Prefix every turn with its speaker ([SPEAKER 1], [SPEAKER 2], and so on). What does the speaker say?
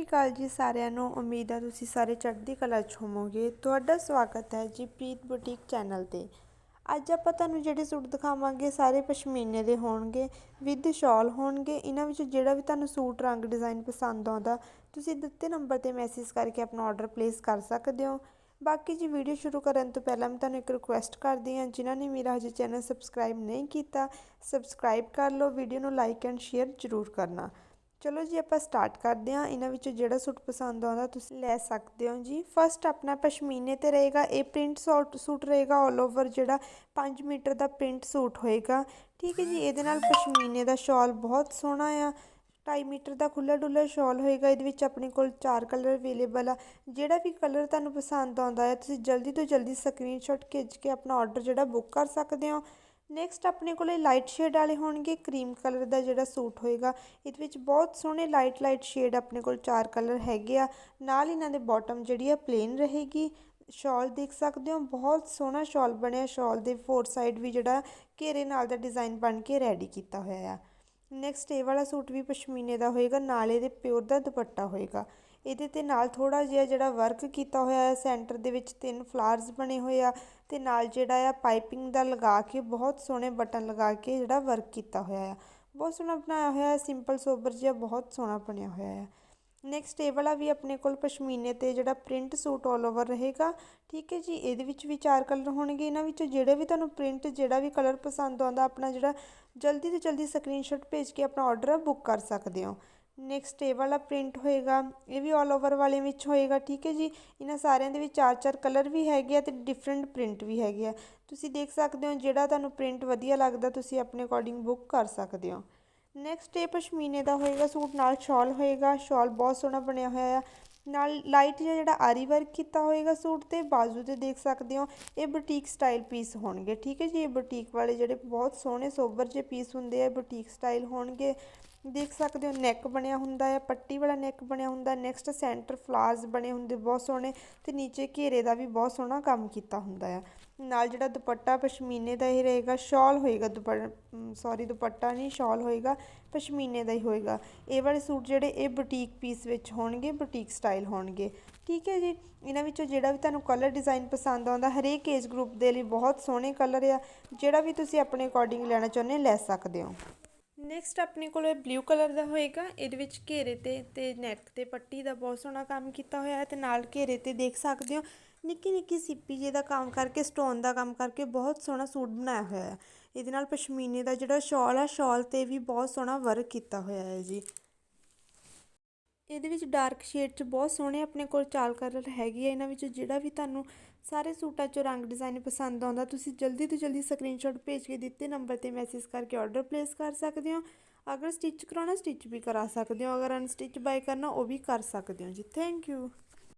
[SPEAKER 1] ਸ਼੍ਰੀ ਅਕਾਲ ਜੀ ਸਾਰਿਆਂ ਨੂੰ। ਉਮੀਦ ਹੈ ਤੁਸੀਂ ਸਾਰੇ ਚੜ੍ਹਦੀ ਕਲਾ 'ਚ ਹੋਵੋਗੇ। ਤੁਹਾਡਾ ਸਵਾਗਤ ਹੈ ਜੀ ਪ੍ਰੀਤ ਬੁਟੀਕ ਚੈਨਲ ਤੇ। ਅੱਜ ਆਪਾਂ ਤੁਹਾਨੂੰ ਜਿਹੜੇ ਸੂਟ ਦਿਖਾਵਾਂਗੇ ਸਾਰੇ ਪਸ਼ਮੀਨੇ ਦੇ ਹੋਣਗੇ, ਵਿਦ ਸ਼ਾਲ ਹੋਣਗੇ। ਇਹਨਾਂ ਵਿੱਚ ਜਿਹੜਾ ਵੀ ਤੁਹਾਨੂੰ ਸੂਟ, ਰੰਗ, ਡਿਜ਼ਾਈਨ ਪਸੰਦ ਆਉਂਦਾ, ਤੁਸੀਂ ਦਿੱਤੇ ਨੰਬਰ ਤੇ ਮੈਸੇਜ ਕਰਕੇ ਆਪਣਾ ਆਰਡਰ ਪਲੇਸ ਕਰ ਸਕਦੇ ਹੋ। ਬਾਕੀ ਜੀ ਵੀਡੀਓ ਸ਼ੁਰੂ ਕਰਨ ਤੋਂ ਪਹਿਲਾਂ ਮੈਂ ਤੁਹਾਨੂੰ ਇੱਕ ਰਿਕੁਐਸਟ ਕਰਦੀ ਹਾਂ, ਜਿਨ੍ਹਾਂ ਨੇ ਮੇਰਾ ਹਜੇ ਚੈਨਲ ਸਬਸਕ੍ਰਾਈਬ ਨਹੀਂ ਕੀਤਾ ਸਬਸਕ੍ਰਾਈਬ ਕਰ ਲਓ, ਵੀਡੀਓ ਨੂੰ ਲਾਈਕ ਐਂਡ ਸ਼ੇਅਰ ਜ਼ਰੂਰ ਕਰਨਾ। ਚਲੋ ਜੀ, ਆਪਾਂ ਸਟਾਰਟ ਕਰਦੇ ਹਾਂ। ਇਹਨਾਂ ਵਿੱਚੋਂ ਜਿਹੜਾ ਸੂਟ ਪਸੰਦ ਆਉਂਦਾ, ਤੁਸੀਂ ਲੈ ਸਕਦੇ ਹੋ ਜੀ। ਫਸਟ ਆਪਣਾ ਪਸ਼ਮੀਨੇ ਤੇ ਰਹੇਗਾ। ਇਹ ਪ੍ਰਿੰਟ ਸੂਟ ਸੂਟ ਰਹੇਗਾ ਆਲ ਓਵਰ ਜਿਹੜਾ 5 ਮੀਟਰ ਦਾ ਪ੍ਰਿੰਟ ਸੂਟ ਹੋਏਗਾ। ਠੀਕ ਹੈ ਜੀ, ਇਹਦੇ ਨਾਲ ਪਸ਼ਮੀਨੇ ਦਾ ਸ਼ਾਲ ਬਹੁਤ ਸੋਹਣਾ ਆ। 2.5 ਮੀਟਰ ਦਾ ਖੁੱਲਾ ਡੁੱਲਾ ਸ਼ਾਲ ਹੋਏਗਾ। ਇਹਦੇ ਵਿੱਚ ਆਪਣੇ ਕੋਲ ਚਾਰ ਕਲਰ ਅਵੇਲੇਬਲ ਆ। ਜਿਹੜਾ ਵੀ ਕਲਰ ਤੁਹਾਨੂੰ ਪਸੰਦ ਆਉਂਦਾ ਹੈ ਤੁਸੀਂ ਜਲਦੀ ਤੋਂ ਜਲਦੀ ਸਕਰੀਨਸ਼ਾਟ ਖਿੱਚ ਕੇ ਆਪਣਾ ਆਰਡਰ ਜਿਹੜਾ ਬੁੱਕ ਕਰ ਸਕਦੇ ਹੋ। ਨੈਕਸਟ ਆਪਣੇ ਕੋਲੇ ਲਾਈਟ ਸ਼ੇਡ ਵਾਲੇ ਹੋਣਗੇ ਕਰੀਮ ਕਲਰ ਦਾ ਜਿਹੜਾ ਸੂਟ ਹੋਏਗਾ। ਇਹਦੇ ਵਿੱਚ ਬਹੁਤ ਸੋਹਣੇ ਲਾਈਟ ਲਾਈਟ ਸ਼ੇਡ ਆਪਣੇ ਕੋਲ ਚਾਰ ਕਲਰ ਹੈਗੇ ਆ। ਨਾਲ ਇਹਨਾਂ ਦੇ ਬਾਟਮ ਜਿਹੜੀ ਆ ਪਲੇਨ ਰਹੇਗੀ। ਸ਼ਾਲ ਦੇਖ ਸਕਦੇ ਹੋ, ਬਹੁਤ ਸੋਹਣਾ ਸ਼ਾਲ ਬਣਿਆ। ਸ਼ਾਲ ਦੇ ਫੋਰ ਸਾਈਡ ਵੀ ਜਿਹੜਾ ਘੇਰੇ ਨਾਲ ਦਾ ਡਿਜ਼ਾਈਨ ਬਣ ਕੇ ਰੈਡੀ ਕੀਤਾ ਹੋਇਆ ਆ। ਨੈਕਸਟ ਇਹ ਵਾਲਾ ਸੂਟ ਵੀ ਪਸ਼ਮੀਨੇ ਦਾ ਹੋਏਗਾ, ਨਾਲ ਇਹਦੇ ਪਿਓਰ ਦਾ ਦੁਪੱਟਾ ਹੋਏਗਾ। ਇਹਦੇ ਤੇ ਨਾਲ ਥੋੜਾ ਜਿਹਾ ਜਿਹੜਾ ਵਰਕ ਕੀਤਾ ਹੋਇਆ ਹੈ ਸੈਂਟਰ ਦੇ ਵਿੱਚ ਤਿੰਨ ਫਲਾਰਸ ਬਣੇ ਹੋਏ ਆ ਤੇ ਨਾਲ ਜਿਹੜਾ ਆ ਪਾਈਪਿੰਗ ਦਾ ਲਗਾ ਕੇ, ਬਹੁਤ ਸੋਹਣੇ ਬਟਨ ਲਗਾ ਕੇ ਜਿਹੜਾ ਵਰਕ ਕੀਤਾ ਹੋਇਆ ਆ। ਬਹੁਤ ਸੋਹਣਾ ਬਣਾਇਆ ਹੋਇਆ ਹੈ ਸਿੰਪਲ ਸੋਬਰ ਜਿਹਾ ਬਹੁਤ ਸੋਹਣਾ ਬਣਿਆ ਹੋਇਆ ਹੈ ਨੈਕਸਟ ਇਹ ਵਾਲਾ ਵੀ ਆਪਣੇ ਕੋਲ ਪਸ਼ਮੀਨੇ ਤੇ ਜਿਹੜਾ ਪ੍ਰਿੰਟ ਸੂਟ ਆਲ ਓਵਰ ਰਹੇਗਾ। ਠੀਕ ਹੈ ਜੀ, ਇਹਦੇ ਵਿੱਚ ਵੀ ਚਾਰ ਕਲਰ ਹੋਣਗੇ। ਇਹਨਾਂ ਵਿੱਚੋਂ ਜਿਹੜੇ ਵੀ ਤੁਹਾਨੂੰ ਪ੍ਰਿੰਟ ਜਿਹੜਾ ਵੀ ਕਲਰ ਪਸੰਦ ਆਉਂਦਾ, ਆਪਣਾ ਜਿਹੜਾ ਜਲਦੀ ਤੋਂ ਜਲਦੀ ਸਕਰੀਨਸ਼ਾਟ ਭੇਜ ਕੇ ਆਪਣਾ ਆਰਡਰ ਬੁੱਕ ਕਰ ਸਕਦੇ ਹੋ। ਨੈਕਸਟ ਇਹ ਵਾਲਾ ਪ੍ਰਿੰਟ ਹੋਏਗਾ, ਇਹ ਵੀ ਆਲ ਓਵਰ ਵਾਲੇ ਵਿੱਚ ਹੋਏਗਾ, ਠੀਕ ਹੈ ਜੀ? ਇਹਨਾਂ ਸਾਰਿਆਂ ਦੇ ਵਿੱਚ ਚਾਰ ਚਾਰ ਕਲਰ ਵੀ ਹੈਗੇ ਆ ਤੇ ਡਿਫਰੈਂਟ ਪ੍ਰਿੰਟ ਵੀ ਹੈਗੇ ਆ। ਤੁਸੀਂ ਦੇਖ ਸਕਦੇ ਹੋ ਜਿਹੜਾ ਤੁਹਾਨੂੰ ਪ੍ਰਿੰਟ ਵਧੀਆ ਲੱਗਦਾ, ਤੁਸੀਂ ਆਪਣੇ ਅਕੋਰਡਿੰਗ ਬੁੱਕ ਕਰ ਸਕਦੇ ਹੋ। ਨੈਕਸਟ ਇਹ ਪਸ਼ਮੀਨੇ ਦਾ ਹੋਏਗਾ, ਸੂਟ ਨਾਲ ਸ਼ਾਲ ਹੋਏਗਾ ਸ਼ਾਲ ਬਹੁਤ ਸੋਹਣਾ ਬਣਿਆ ਹੋਇਆ ਆ। ਨਾਲ ਲਾਈਟ ਜਿਹਾ ਜਿਹੜਾ ਆਰੀ ਵਰਕ ਕੀਤਾ ਹੋਏਗਾ ਸੂਟ ਤੇ, ਬਾਜ਼ੂ ਤੇ ਦੇਖ ਸਕਦੇ ਹੋ, ਇਹ ਬੁਟੀਕ ਸਟਾਈਲ ਪੀਸ ਹੋਣਗੇ, ਠੀਕ ਹੈ ਜੀ? ਇਹ ਬੁਟੀਕ ਵਾਲੇ ਜਿਹੜੇ ਬਹੁਤ ਸੋਹਣੇ ਸੋਬਰ ਜਿਹੇ ਪੀਸ ਹੁੰਦੇ ਆ ਬੁਟੀਕ ਸਟਾਈਲ ਹੋਣਗੇ। ਦੇਖ ਸਕਦੇ ਹੋ ਨੈਕ ਬਣਿਆ ਹੁੰਦਾ ਹੈ, ਪੱਟੀ ਵਾਲਾ ਨੈਕ ਬਣਿਆ ਹੁੰਦਾ ਨੈਕਸਟ ਸੈਂਟਰ ਫਲਾਰਸ ਬਣੇ ਹੁੰਦੇ, ਬਹੁਤ ਸੋਹਣੇ ਤੇ ਨੀਚੇ ਘੇਰੇ ਦਾ ਵੀ ਬਹੁਤ ਸੋਹਣਾ ਕੰਮ ਕੀਤਾ ਹੁੰਦਾ ਹੈ ਨਾਲ ਜਿਹੜਾ ਦੁਪੱਟਾ ਪਸ਼ਮੀਨੇ ਦਾ ਹੀ ਰਹੇਗਾ, ਸ਼ਾਲ ਹੋਏਗਾ ਦੁਪੱਟਾ ਸੌਰੀ ਦੁਪੱਟਾ ਨਹੀਂ, ਸ਼ਾਲ ਹੋਏਗਾ, ਪਸ਼ਮੀਨੇ ਦਾ ਹੀ ਹੋਏਗਾ। ਇਹ ਵਾਲੇ ਸੂਟ ਜਿਹੜੇ ਇਹ ਬੁਟੀਕ ਪੀਸ ਵਿੱਚ ਹੋਣਗੇ ਬੁਟੀਕ ਸਟਾਈਲ ਹੋਣਗੇ। ਠੀਕ ਹੈ ਜੀ? ਇਹਨਾਂ ਵਿੱਚੋਂ ਜਿਹੜਾ ਵੀ ਤੁਹਾਨੂੰ ਕਲਰ ਡਿਜ਼ਾਈਨ ਪਸੰਦ ਆਉਂਦਾ, ਹਰੇਕ ਏਜ ਗਰੁੱਪ ਦੇ ਲਈ ਬਹੁਤ ਸੋਹਣੇ ਕਲਰ ਆ, ਜਿਹੜਾ ਵੀ ਤੁਸੀਂ ਆਪਣੇ ਅਕੋਰਡਿੰਗ ਲੈਣਾ ਚਾਹੁੰਦੇ ਲੈ ਸਕਦੇ ਹੋ। ਨੈਕਸਟ ਆਪਣੇ ਕੋਲ ਇਹ ਬਲੂ ਕਲਰ ਦਾ ਹੋਏਗਾ। ਇਹਦੇ ਵਿੱਚ ਘੇਰੇ ਤੇ ਤੇ ਨੈਕ ਤੇ ਪੱਟੀ ਦਾ ਬਹੁਤ ਸੋਹਣਾ ਕੰਮ ਕੀਤਾ ਹੋਇਆ ਹੈ ਤੇ ਨਾਲ ਘੇਰੇ ਤੇ ਦੇਖ ਸਕਦੇ ਹੋ, ਨਿੱਕੀ ਨਿੱਕੀ ਸਿੱਪੀ ਜੇ ਦਾ ਕੰਮ ਕਰਕੇ ਸਟੋਨ ਦਾ ਕੰਮ ਕਰਕੇ ਬਹੁਤ ਸੋਹਣਾ ਸੂਟ ਬਣਾਇਆ ਹੋਇਆ ਹੈ। ਇਹਦੇ ਨਾਲ ਪਸ਼ਮੀਨੇ ਦਾ ਜਿਹੜਾ ਸ਼ਾਲ ਹੈ ਸ਼ਾਲ ਤੇ ਵੀ ਬਹੁਤ ਸੋਹਣਾ ਵਰਕ ਕੀਤਾ ਹੋਇਆ ਹੈ ਜੀ। ਇਹਦੇ ਵਿੱਚ ਡਾਰਕ ਸ਼ੇਡ 'ਚ ਬਹੁਤ ਸੋਹਣੇ ਆਪਣੇ ਕੋਲ ਚਾਲ ਕਲਰ ਹੈਗੇ ਆ ਇਹਨਾਂ ਵਿੱਚ ਜਿਹੜਾ ਵੀ ਤੁਹਾਨੂੰ ਸਾਰੇ ਸੂਟਾਂ 'ਚੋਂ ਰੰਗ ਡਿਜ਼ਾਈਨ ਪਸੰਦ ਆਉਂਦਾ, ਤੁਸੀਂ ਜਲਦੀ ਤੋਂ ਜਲਦੀ ਸਕਰੀਨਸ਼ਾਟ ਭੇਜ ਕੇ ਦਿੱਤੇ ਨੰਬਰ ਤੇ ਮੈਸੇਜ ਕਰਕੇ ਆਰਡਰ ਪਲੇਸ ਕਰ ਸਕਦੇ ਹੋ। ਅਗਰ ਸਟਿਚ ਕਰਾਉਣਾ ਸਟਿਚ ਵੀ ਕਰਾ ਸਕਦੇ ਹੋ। ਅਗਰ ਅਨਸਟਿਚ ਬਾਈ ਕਰਨਾ, ਉਹ ਵੀ ਕਰ ਸਕਦੇ ਹੋ ਜੀ। Thank you